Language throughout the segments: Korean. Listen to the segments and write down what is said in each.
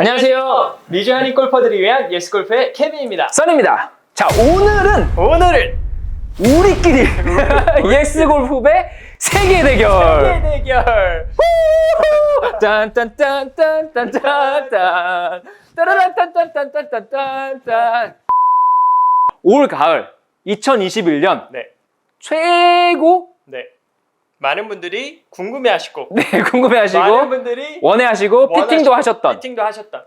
안녕하세요. 미주 한인 골퍼들을 위한 예스골프의 케빈입니다. 써니입니다. 자, 오늘은 오늘은 우리끼리 예스 골프배 세계 대결. 대결. 딴딴딴딴딴딴딴 따라란딴딴딴딴딴딴 올 가을 2021년 네, 최고 네. 많은 분들이 궁금해하시고 네 많은 궁금해하시고 분들이 원해하시고 피팅도 하셨던 피팅도 하셨던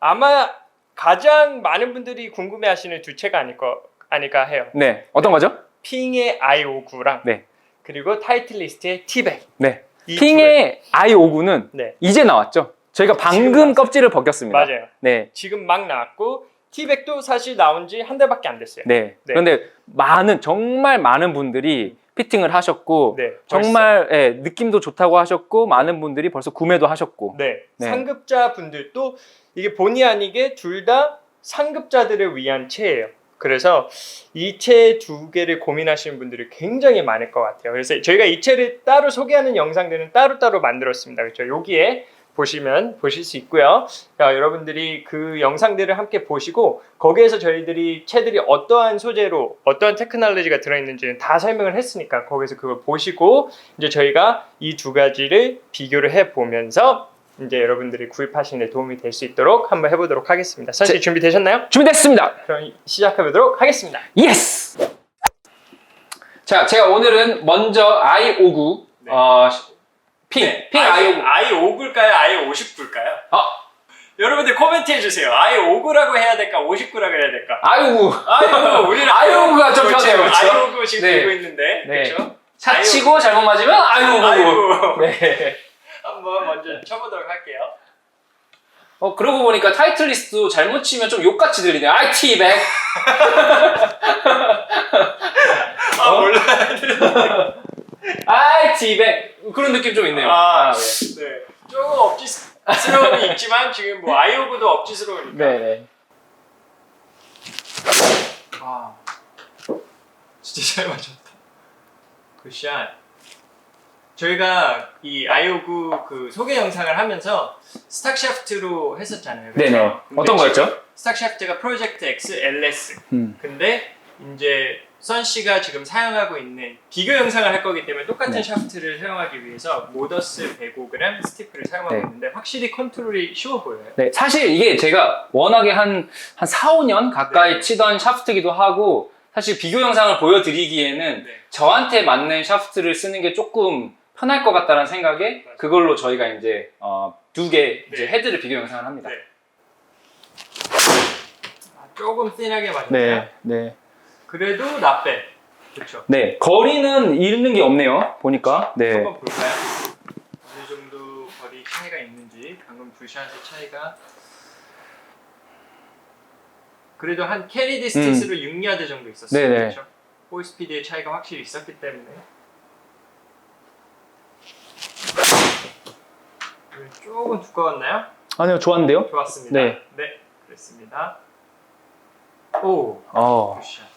아마 가장 많은 분들이 궁금해하시는 두 채가 아닐 거 아닐까 해요. 네 어떤 거죠? 핑의 i59랑 네. 그리고 타이틀리스트의 티백. 네 이 핑의 i59는 네, 이제 나왔죠. 저희가 방금 나왔어요. 껍질을 벗겼습니다. 맞아요. 네. 지금 막 나왔고 티백도 사실 나온 지 한 달밖에 안 됐어요. 네. 네. 그런데 많은 정말 많은 분들이 피팅을 하셨고 네, 정말 예, 느낌도 좋다고 하셨고 많은 분들이 벌써 구매도 하셨고 네, 네. 상급자 분들도 이게 본의 아니게 둘 다 상급자들을 위한 채예요. 그래서 이 채 두 개를 고민하시는 분들이 굉장히 많을 것 같아요. 그래서 저희가 이 채를 따로 소개하는 영상들은 따로따로 만들었습니다. 그렇죠? 여기에 보시면 보실 수 있고요. 자, 여러분들이 그 영상들을 함께 보시고 거기에서 저희들이 채들이 어떠한 소재로 어떠한 테크놀로지가 들어있는지는 다 설명을 했으니까 거기서 그걸 보시고 이제 저희가 이 두 가지를 비교를 해 보면서 이제 여러분들이 구입하시는 데 도움이 될 수 있도록 한번 해보도록 하겠습니다. 선씨 제- 준비되셨나요? 준비됐습니다. 그럼 시작해보도록 하겠습니다. 예스. 자, 제가 오늘은 먼저 i59 네. 어, 핑, 핑 i59. i 5구일까요? i 59일까요? 아. 여러분들 코멘트 해주세요. i 5구라고 해야 될까? 59라고 해야 될까? i59. i 5 우리는 i59가 좀 편해요, 그렇죠? i 5구 지금 네. 들고 있는데 네. 그렇죠? 차치고 잘못 맞으면 i59. i5 네. 한번 먼저 쳐보도록 할게요. 어, 그러고 보니까 타이틀리스트도 잘못 치면 좀 욕같이 들리네요. IT 백. 아 어? 몰라 요. IT 백. 그런 느낌 좀 있네요. 아, 네. 네. 조금 억지스러움이 있지만 지금 뭐 i5구도 억지스러우니까. 네, 네. 아, 진짜 잘 맞췄다. 굿샷. 저희가 이 i5구 그 소개 영상을 하면서 스탁 샤프트로 했었잖아요. 그렇죠? 네네. 근데 어떤 거였죠? 스탁 샤프트가 프로젝트 X LS. 음. 근데 이제 선 씨가 지금 사용하고 있는 비교 영상을 할 거기 때문에 똑같은 네. 샤프트를 사용하기 위해서 모더스 105g 스티프를 사용하고 네. 있는데 확실히 컨트롤이 쉬워 보여요. 네, 사실 이게 제가 워낙에 한, 한 4, 5년 가까이 네. 치던 샤프트기도 하고, 사실 비교 영상을 보여드리기에는 네. 저한테 맞는 샤프트를 쓰는 게 조금 편할 것 같다는 생각에 맞아요. 그걸로 저희가 이제 어, 두개 이제 네. 헤드를 비교 영상을 합니다. 네. 아, 조금 씬하게 맞았나요? 네. 그래도 bad. 그렇죠. 네, 거리는 잃는 게 없네요. 보니까. 네. 한번 볼까요? 어느 정도 거리 차이가 있는지 방금 불샷의 차이가 그래도 한 캐리 디스턴스로 6야드 정도 있었어요. 음. 네네. 그렇죠? 볼 스피드의 차이가 확실히 있었기 때문에 오늘 조금 두꺼웠나요? 아니요, 좋았는데요? 좋았습니다. 네. 네, 그랬습니다. 오, 어. 굿샷.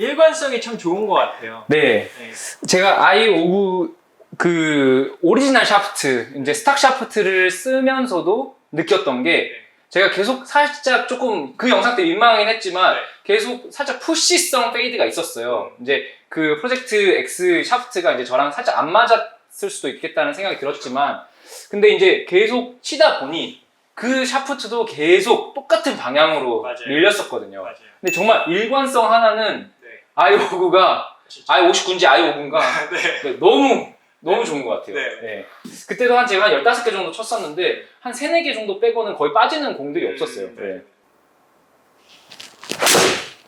일관성이 참 좋은 것 같아요. 네. 네. 제가 i59 그 오리지널 샤프트, 이제 스탁 샤프트를 쓰면서도 느꼈던 게 네. 제가 계속 살짝 조금 그 영상 때 민망하긴 했지만 네. 계속 살짝 푸시성 페이드가 있었어요. 이제 그 프로젝트 X 샤프트가 이제 저랑 살짝 안 맞았을 수도 있겠다는 생각이 들었지만 근데 이제 계속 치다 보니 그 샤프트도 계속 똑같은 방향으로 맞아요. 밀렸었거든요. 맞아요. 근데 정말 일관성 하나는 네. I59가 진짜. i59인지 i59인가 네. 네, 너무 너무 좋은 것 같아요. 네. 네. 그때도 한 제가 한 15개 정도 쳤었는데 한 3, 4개 정도 빼고는 거의 빠지는 공들이 없었어요. 음, 네. 네.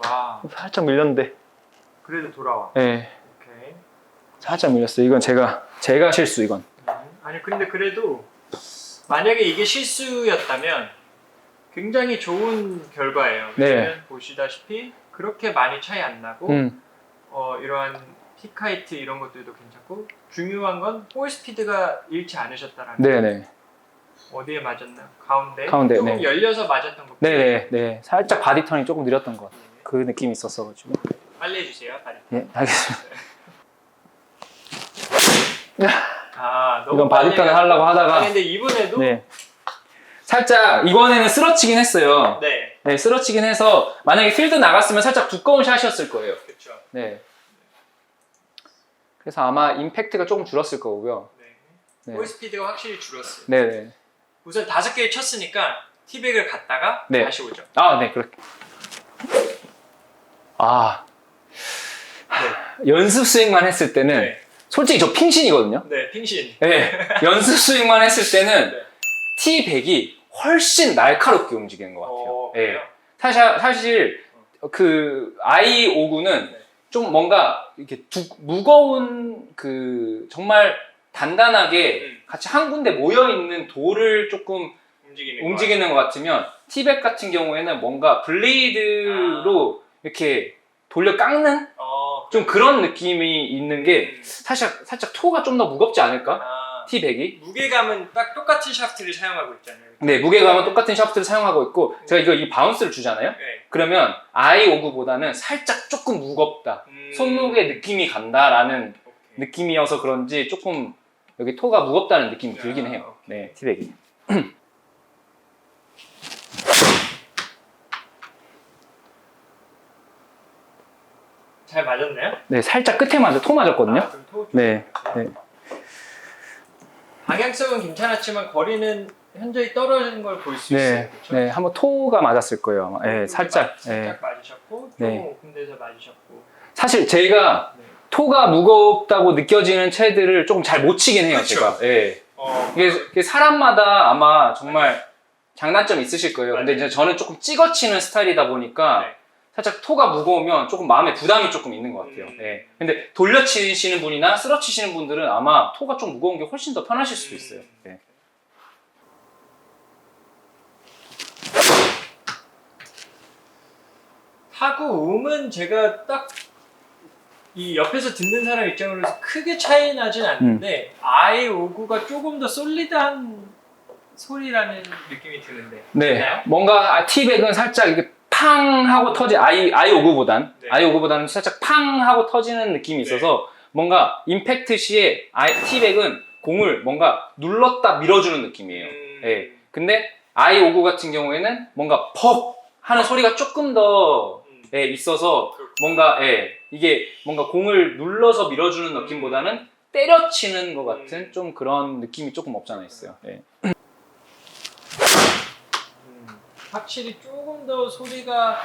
와, 살짝 밀렸는데. 그래도 돌아와. 네. 오케이. 살짝 밀렸어요. 이건 제가 제가 실수 이건. 음, 아니 근데 그래도 만약에 이게 실수였다면 굉장히 좋은 결과예요. 네. 왜냐면 보시다시피 그렇게 많이 차이 안 나고 음. 어, 이러한 픽하이트 이런 것들도 괜찮고 중요한 건 볼 스피드가 잃지 않으셨다라는 네, 네. 어디에 맞았나? 가운데, 가운데, 조금 네. 열려서 맞았던 것 네, 네, 네. 살짝 바디 턴이 조금 느렸던 것 같아요. 네. 그 느낌이 있었어 가지고. 빨리 해주세요. 빨리. 예, 알겠습니다. 아, 너무 이건 바디 턴을. 하려고 하다가 아니 근데 이번에도 네. 살짝 이번에는 쓰러치긴 했어요. 네. 네, 쓰러치긴 해서 만약에 필드 나갔으면 살짝 두꺼운 샷이었을 거예요. 그렇죠. 네. 그래서 아마 임팩트가 조금 줄었을 거고요. 네. 네. 볼 스피드가 확실히 줄었어요. 네, 네. 우선 다섯 개를 쳤으니까 티백을 갔다가 네. 다시 오죠. 아, 네, 그렇게. 아, 연습 스윙만 했을 때는 네. 솔직히 저 핑신이거든요. 네, 핑신. 네, 연습 스윙만 했을 때는 네. T100이 훨씬 날카롭게 움직이는 것 같아요. 어, 네. 그래요? 사실, 사실 그 i59는 네. 좀 뭔가 이렇게 두, 무거운 그 정말 단단하게 음. 같이 한 군데 모여 있는 돌을 조금 움직이는 움직이는 것 같으면 티백 같은 경우에는 뭔가 블레이드로 이렇게 돌려 깎는 거. 어, 좀 그런 느낌이 있는 게 음. 사실 살짝 토가 좀 더 무겁지 않을까? 아, T100이 무게감은 딱 똑같은 샤프트를 사용하고 있잖아요. 네 무게감은 똑같은 샤프트를 사용하고 있고 제가 이거 이 바운스를 주잖아요 네. 그러면 i59보다는 살짝 조금 무겁다 음, 손목에 느낌이 간다라는 오케이. 느낌이어서 그런지 조금 여기 토가 무겁다는 느낌이 들긴 아, 해요 오케이. 네 T100이 잘 맞았나요? 네 살짝 끝에 맞아 토 맞았거든요 아, 그럼 토 네, 네. 방향성은 괜찮았지만 거리는 현저히 떨어지는 걸 볼수 있어요. 네, 그렇죠? 네, 한번 토가 맞았을 거예요. 아마. 네, 여기 살짝. 맞- 네. 살짝 맞으셨고 좀 네. 데서 맞으셨고. 사실 제가 네. 토가 무겁다고 느껴지는 채들을 조금 잘 못 치긴 해요, 그쵸. 제가. 예. 어, 이게, 이게 사람마다 아마 정말 장단점이 있으실 거예요. 근데 맞아요. 이제 저는 조금 찍어 치는 스타일이다 보니까 네. 살짝 토가 무거우면 조금 마음에 부담이 조금 있는 것 같아요. 음. 예. 근데 돌려 치시는 분이나 쓸어 치시는 분들은 아마 토가 좀 무거운 게 훨씬 더 편하실 수도 있어요. 음. 예. 타구 음은 제가 딱 이 옆에서 듣는 사람 입장으로서 크게 차이 나진 않는데 i59가 조금 더 솔리드한 소리라는 느낌이 드는데 네, 맞나요? 뭔가 티백은 살짝 이렇게 팡 하고 터지 i i59보단 네. i59보다는 살짝 팡 하고 터지는 느낌이 있어서 뭔가 임팩트 시에 i 티백은 공을 뭔가 눌렀다 밀어주는 느낌이에요. 음, 예. 근데 i59 같은 경우에는 뭔가 퍽 하는 소리가 조금 더 음, 예, 있어서. 뭔가 예, 이게 뭔가 공을 눌러서 밀어주는 느낌보다는 때려치는 것 같은 음. 좀 그런 느낌이 조금 없잖아 있어요. 예. 음, 확실히 조금 더 소리가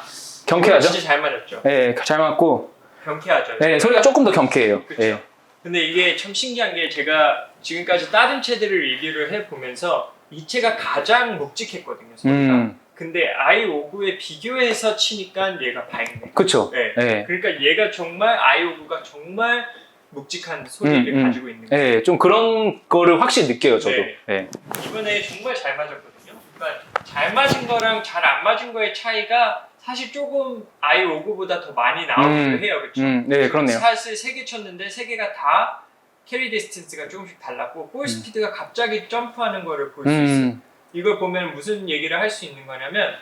경쾌하죠? 진짜 잘 맞았죠. 예, 잘 맞고 경쾌하죠. 네, 소리가 조금 더 경쾌해요. 그쵸. 예. 근데 이게 참 신기한 게 제가 지금까지 다른 채들을 리뷰를 해 보면서 이 채가 가장 묵직했거든요. 소리가. 음, 근데 i59에 비교해서 치니까 얘가 밝네. 그쵸. 네. 예. 그러니까 얘가 정말 i59가 정말 묵직한 소리를 음, 음. 가지고 있는 거예요. 예, 좀 그런 거를 확실히 느껴요, 저도. 네. 예. 이번에 정말 잘 맞았거든요. 그러니까 잘 맞은 거랑 잘 안 맞은 거의 차이가 사실 조금 i59보다 더 많이 나오기도 음, 해요. 그렇죠? 음, 네, 그렇네요. 사실 세 개 쳤는데 세 개가 다 캐리 디스턴스가 조금씩 달랐고 볼 스피드가 갑자기 점프하는 거를 볼 수 있어요. 음, 이걸 보면 무슨 얘기를 할 수 있는 거냐면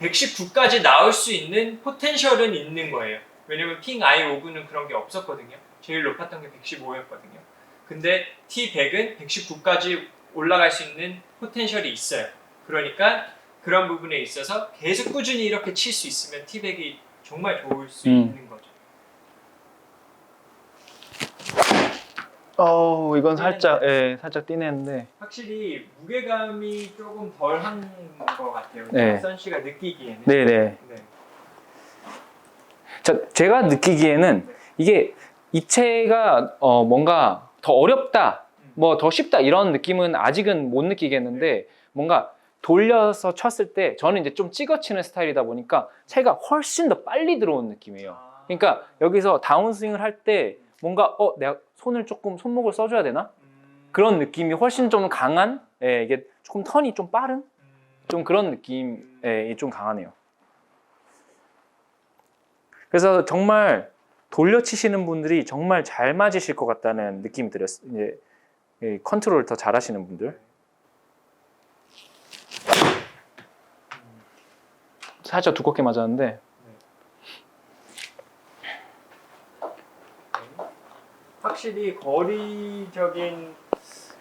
119까지 나올 수 있는 포텐셜은 있는 거예요. 왜냐면 핑 i59는 그런 게 없었거든요. 제일 높았던 게 115였거든요. 근데 T100은 119까지 올라갈 수 있는 포텐셜이 있어요. 그러니까 그런 부분에 있어서 계속 꾸준히 이렇게 칠 수 있으면 T100이 정말 좋을 수 음. 있는 거죠. 어, 이건 살짝, 예, 살짝 띠내는데. 확실히 무게감이 조금 덜한 것 같아요. 네. 선 씨가 느끼기에는. 네네. 네. 자, 제가 느끼기에는 이게 이체가 어, 뭔가 더 어렵다, 뭐 더 쉽다 이런 느낌은 아직은 못 느끼겠는데 뭔가 돌려서 쳤을 때 저는 이제 좀 찍어치는 스타일이다 보니까 채가 훨씬 더 빨리 들어온 느낌이에요. 아. 그러니까 여기서 다운스윙을 할 때 뭔가 어 내가 손을 조금 손목을 써줘야 되나 음, 그런 느낌이 훨씬 좀 강한 예, 이게 조금 턴이 좀 빠른 음, 좀 그런 느낌이 좀 강하네요. 그래서 정말 돌려치시는 분들이 정말 잘 맞으실 것 같다는 느낌이 들었어요. 이제 이 컨트롤을 더 잘하시는 분들. 살짝 두껍게 맞았는데 확실히 거리적인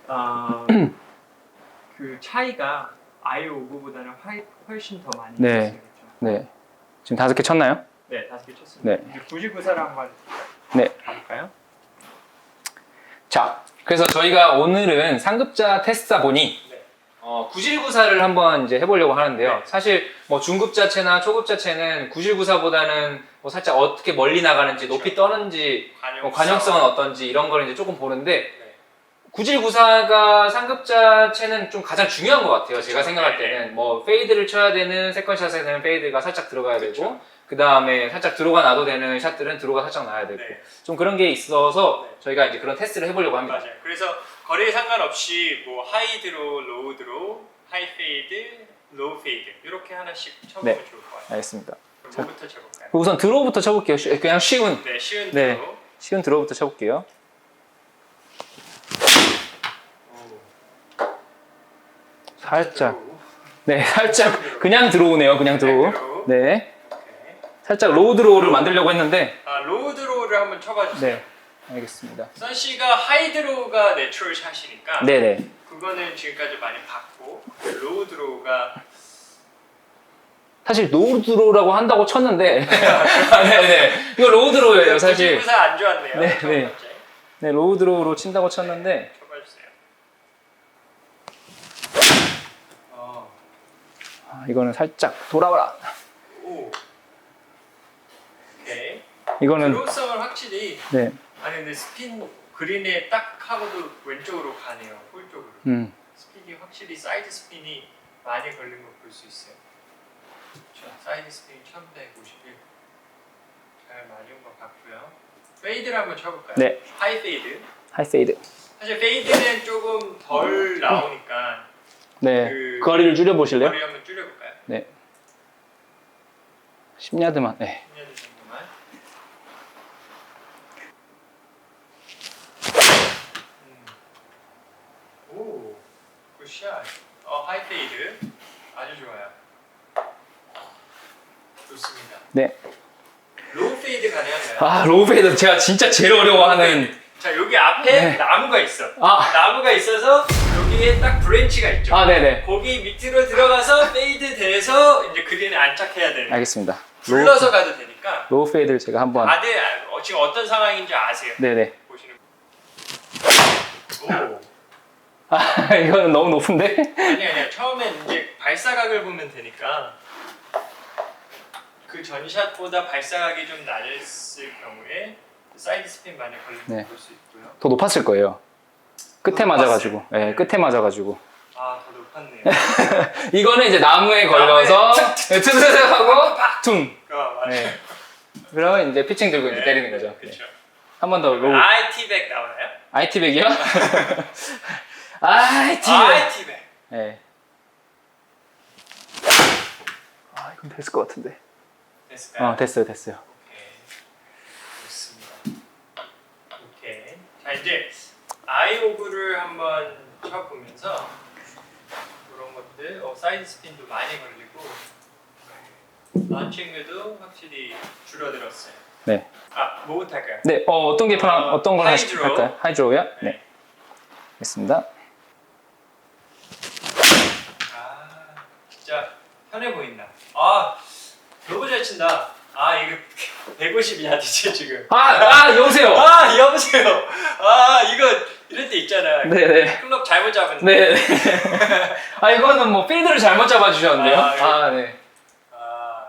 아, 그 차이가 아이 오브보다는 훨씬 더 많이 네. 그렇죠? 네. 지금 다섯 개 쳤나요? 네, 다섯 개 쳤습니다. 네. 이제 99사를 한번 네. 가볼까요? 자, 그래서 저희가 오늘은 상급자 테스트다 보니 네. 어, 구실구사를 한번 이제 해보려고 하는데요. 네. 사실 뭐 중급 자체나 초급 자체는 구실구사보다는 뭐 살짝 어떻게 멀리 나가는지, 높이 떠는지, 뭐 관용성은 어떤지 이런 걸 이제 조금 보는데 네. 구질구사가 상급 자체는 좀 가장 중요한 것 같아요. 제가 그쵸. 생각할 네, 때는 뭐 페이드를 쳐야 되는 세컨샷에는 페이드가 살짝 들어가야 그쵸. 되고 그 다음에 살짝 들어가 놔도 되는 샷들은 들어가 살짝 나야 되고 네. 좀 그런 게 있어서 네. 저희가 이제 그런 테스트를 해보려고 합니다. 맞아요. 그래서 거리에 상관없이 뭐 하이 드로, 로우 드로, 하이 페이드, 로우 페이드 이렇게 하나씩 쳐보면 네. 좋을 것 같아요. 알겠습니다. 그럼 자. 뭐부터 쳐볼까요? 우선 드로우부터 쳐볼게요. 쉬- 그냥 쉬운 네, 쉬운 네. 드로. 쉬운 드로우부터 쳐볼게요. 오. 살짝 드로우. 네 살짝 그냥 들어오네요. 그냥 드로우. 드로우. 네 오케이. 살짝 로우 드로우를 만들려고 했는데 아 로우 드로우를 한번 쳐봐 주세요. 네 알겠습니다. 선 씨가 하이 드로우가 내추럴 샷이니까 네네 그거는 지금까지 많이 봤고 로우 드로우가 사실 로우 드로우라고 한다고 쳤는데 아, 네네 이거 로우 드로우예요 사실 구사 안 좋았네요. 네, 첫 네. 네 로우 드로우로 친다고 쳤는데 쳐봐 주세요. 어. 아, 이거는 살짝 돌아와라 오. 오케이. 이거는 드로우성을 확실히 네 아니 근데 스핀 그린에 딱 하고도 왼쪽으로 가네요. 홀 쪽으로. 음. 스핀이 확실히 사이드 스핀이 많이 걸린 거볼수 있어요. 그렇죠. 사이드 스핀 1151. 잘 많이 온 것 같고요. 페이드를 한번 쳐볼까요? 네. 하이 페이드. 하이 페이드 사실 페이드는 조금 덜 나오니까 네 그- 거리를 줄여 보실래요? 거리 한번 줄여볼까요? 10야드만 네 10년 정도만. 음. 오, 굿샷. 어, 하이 페이드. 아주 좋아요. 좋습니다. 네. 로우 페이드 가능한가요? 아 로우 페이드 제가 진짜 제일 어려워하는 자, 여기 앞에 네. 나무가 있어. 아, 나무가 있어서 여기에 딱 브랜치가 있죠. 아 네 네 거기 밑으로 들어가서 페이드 돼서 이제 그린에 안착해야 되는. 알겠습니다 로우, 불러서 가도 되니까. 로우 페이드를 제가 한번 다들 어, 지금 어떤 상황인지 아세요? 네 네 보시는. 오. 아 이거는 너무 높은데? 아니 아니야. 처음엔 이제 발사각을 보면 되니까 그 전샷보다 발사각이 좀 낮았을 경우에 사이드 스핀 많이 걸리는 네. 걸수 있고요. 더 높았을 거예요 끝에 더 맞아가지고 높았어요? 네 끝에 맞아가지고 아, 더 높았네요. 이거는 이제 나무에 걸려서 네, 트트트 하고 퉁 어, 맞아요. 네. 그러면 이제 피칭 들고 이제 때리는 거죠. 네. 그렇죠. 한 번 더 로우. IT 백 나오나요? IT 백이요? IT 백. IT 백. 네. 아 이건 됐을 것 같은데. 됐을까요? 어 됐어요 됐어요. 오케이. 좋습니다. 오케이. 자 이제 아이오브를 한번 쳐보면서 그런 것들, 어, 사이드 스핀도 많이 걸리고 런칭도 확실히 줄어들었어요. 네. 아, 뭐부터 할까요? 네. 어 어떤 게 편한 어, 어떤 걸 하실 하이드로. 할까요? 하이드로요? 네. 네. 됐습니다. 아, 진짜 편해 보인다. 아, 친다. 아, 이거 150야드지 지금. 아, 아 여보세요. 아, 여보세요. 아, 이거 이럴 때 있잖아. 네네. 클럽 잘못 잡은. 네. 아 이거는 뭐 필드를 잘못 잡아 주셨는데요. 아, 예. 아 네. 아,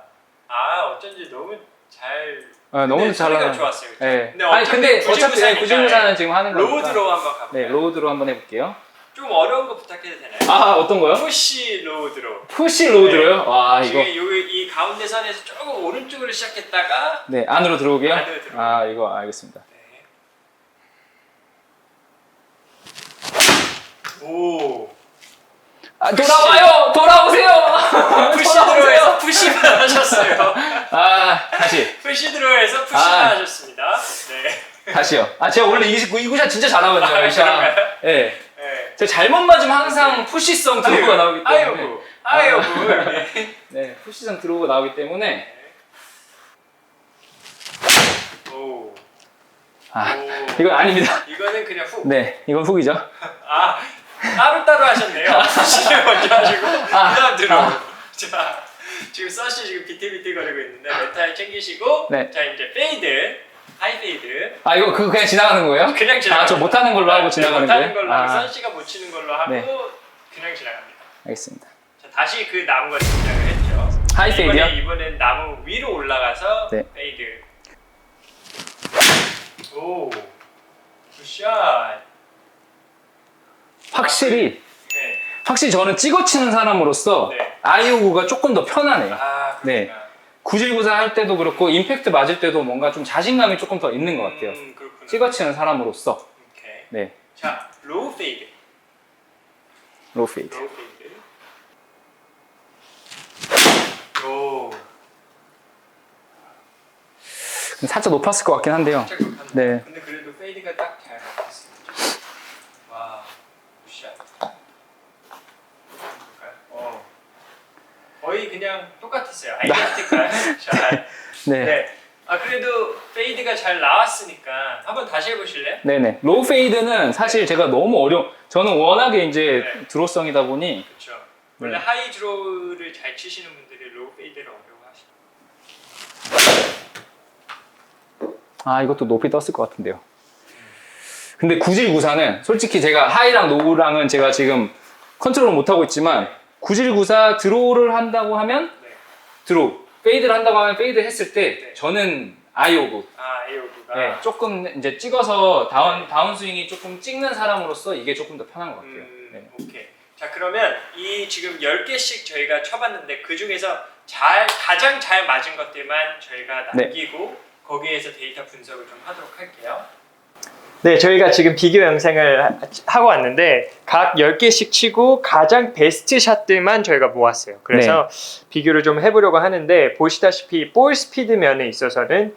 아 어쩐지 너무 잘. 아, 너무 근데 잘 소리가 나가요. 좋았어요. 그쵸? 네. 근데 아니 어차피 근데 어차피 구질구사는 지금 하는 거니까. 로우드로 한번 가볼까요? 네, 로우드로 한번 해볼게요. 좀 어려운 거 부탁해도 되나요? 아 어떤 거요? 푸시 로우드로. 푸시 로우드로요? 와 이거 지금 여기 이 가운데 선에서 조금 오른쪽으로 시작했다가 네 안으로 들어오게요. 안으로 들어오게요. 아 이거 알겠습니다. 네. 오. 아 돌아와요, 돌아오세요. 푸시 돌아오세요. 드로에서 푸시만 하셨어요. 아 다시 푸시 드로에서 푸시만 아. 하셨습니다. 네. 다시요. 아 제가 원래 이구 이구샷 진짜 잘하거든요. 아, 이 샷. 그런가요? 네. 네. 제가 잘못 맞으면 항상 푸시성 들어오가 나오기 때문에. 아이고. 아이고. 네. 네, 푸시성 들어오가 나오기 때문에. 오. 아 오. 이건 아닙니다. 이거는 그냥 훅. 네, 이건 훅이죠. 아. 따로따로 하셨네요. C를 먼저 하시고 아, 그다음 드로우. 아. 자, 지금 서시 지금 비틀비틀 거리고 있는데 메탈 챙기시고 네. 자 이제 페이드, 하이 페이드 아 이거 그 그냥 지나가는 거예요? 그냥 지나가. 아저 못하는 걸로 하고 지나가는 못하는 거예요? 걸로 하고 아, 선씨가 못 치는 걸로 하고 네. 그냥 지나갑니다. 알겠습니다. 자 다시 그 나무가 등장을 했죠. 하이 이번에 페이드요? 이번엔 나무 위로 올라가서 네. 페이드. 오, 굿샷. 확실히 네. 확실히 저는 찍어치는 사람으로서 네. 아이오구가 조금 더 편하네요. 아, 네. 그렇구나. 구질구사 할 때도 그렇고 임팩트 맞을 때도 뭔가 좀 자신감이 조금 더 있는 것 같아요. 음, 그렇구나. 찍어치는 사람으로서 오케이. 네 자, 로우 페이드. 로우 페이드. 로우 페이드. 오. 살짝 높았을 것 같긴 한데요. 살짝 높았네. 네. 근데 그래도 페이드가 딱 잘 맞았습니다. 와, 굿샷. 볼까요? 어. 거의 그냥 똑같았어요. 아이덴티컬 샷. 네. 네. 아 그래도 페이드가 잘 나왔으니까 한번 다시 해보실래요? 네네. 로우 페이드는 사실 제가 너무 어려. 저는 워낙에 이제 네. 드로성이다 보니 그렇죠. 원래 네. 하이 드로우를 잘 치시는 분들이 로우 페이드를 어려워하시죠. 아 이것도 높이 떴을 것 같은데요. 근데 구질구사는 솔직히 제가 하이랑 노우랑은 제가 지금 컨트롤 못 하고 있지만 구질구사 드로우를 한다고 하면 네. 드로우, 페이드를 한다고 하면 페이드 했을 때 네. 저는 아이오브 아 에어브가. 네, 조금 이제 찍어서 다운 다운 스윙이 조금 찍는 사람으로서 이게 조금 더 편한 것 같아요. 음, 네. 오케이. 자 그러면 이 지금 10개씩 저희가 쳐봤는데 그 중에서 잘 가장 잘 맞은 것들만 저희가 네. 남기고 거기에서 데이터 분석을 좀 하도록 할게요. 네, 저희가 지금 비교 영상을 하- 하고 왔는데 각 10개씩 치고 가장 베스트 샷들만 저희가 모았어요. 그래서 비교를 좀 해보려고 하는데 보시다시피 볼 스피드 면에 있어서는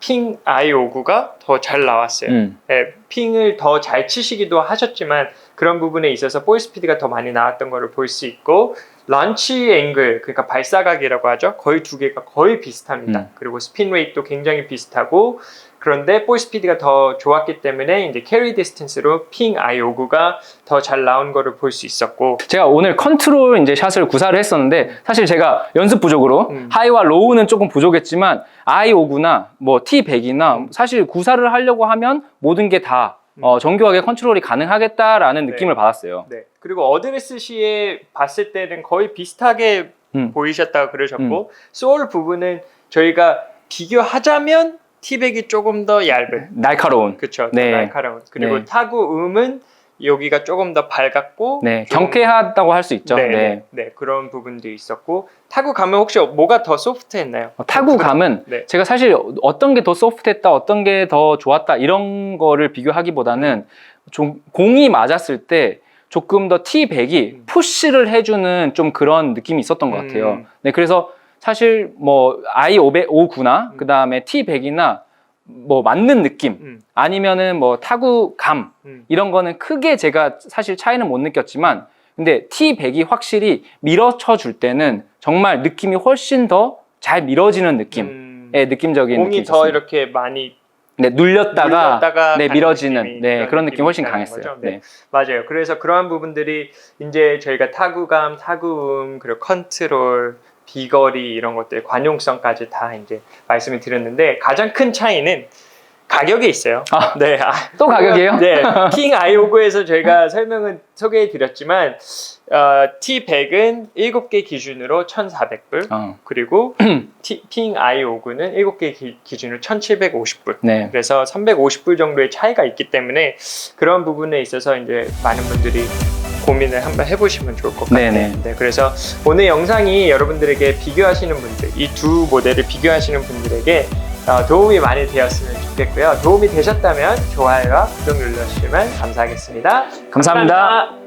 핑 i59가 더 잘 나왔어요. 음. 네, 핑을 더 잘 치시기도 하셨지만 그런 부분에 있어서 볼 스피드가 더 많이 나왔던 것을 볼 수 있고 런치 앵글 그러니까 발사각이라고 하죠 거의 두 개가 거의 비슷합니다 음. 그리고 스핀 레이트도 굉장히 비슷하고 그런데 볼 스피드가 더 좋았기 때문에 이제 캐리 디스턴스로 핑 i59가 더 잘 나온 거를 볼 수 있었고 제가 오늘 컨트롤 이제 샷을 구사를 했었는데 사실 제가 연습 부족으로 음. 하이와 로우는 조금 부족했지만 i5구나 뭐 T100이나 사실 구사를 하려고 하면 모든 게다 어, 정교하게 컨트롤이 가능하겠다라는 네. 느낌을 받았어요. 네. 그리고 어드레스 시에 봤을 때는 거의 비슷하게 음. 보이셨다고 그러셨고 소울 부분은 저희가 비교하자면 티백이 조금 더 얇은 날카로운. 그렇죠. 네. 날카로운. 그리고 네. 타구 음은 여기가 조금 더 밝았고 네, 좀- 경쾌하다고 할 수 있죠. 네, 네. 네, 네, 그런 부분도 있었고 타구 감은 혹시 뭐가 더 소프트했나요? 어, 타구감은 네. 제가 사실 어떤 게 더 소프트했다, 어떤 게 더 좋았다 이런 거를 비교하기보다는 좀 공이 맞았을 때 조금 더 T100이 음. 푸시를 해주는 좀 그런 느낌이 있었던 것 같아요. 음. 네, 그래서 사실 뭐 i509나 음. 그 다음에 T100이나 뭐 맞는 느낌 음, 아니면은 뭐 타구감 음. 이런 거는 크게 제가 사실 차이는 못 느꼈지만 근데 T100이 확실히 밀어쳐 줄 때는 정말 느낌이 훨씬 더 잘 밀어지는 느낌의 음, 느낌적인 공이 느낌이 더. 이렇게 많이 네, 눌렸다가 눌렀다가 네, 밀어지는 네, 그런 느낌이 훨씬 강했어요. 네. 네. 맞아요. 그래서 그러한 부분들이 이제 저희가 타구감, 타구음, 그리고 컨트롤, 비거리 이런 것들 관용성까지 다 이제 말씀을 드렸는데 가장 큰 차이는 가격에 있어요. 아. 네. 아, 또 가격이에요? 네. 킹 i5구에서 저희가 설명은 소개해 드렸지만 어, T100은 7개 기준으로 1,400불 어, 그리고 T, 킹 i5구는 7개 기, 기준으로 1,750불 네. 그래서 350불 정도의 차이가 있기 때문에 그런 부분에 있어서 이제 많은 분들이 고민을 한번 해보시면 좋을 것 같아요. 네네. 네, 그래서 오늘 영상이 여러분들에게 비교하시는 분들, 이 두 모델을 비교하시는 분들에게 어, 도움이 많이 되었으면 좋겠고요. 도움이 되셨다면 좋아요와 구독 눌러주시면 감사하겠습니다 감사합니다. 감사합니다.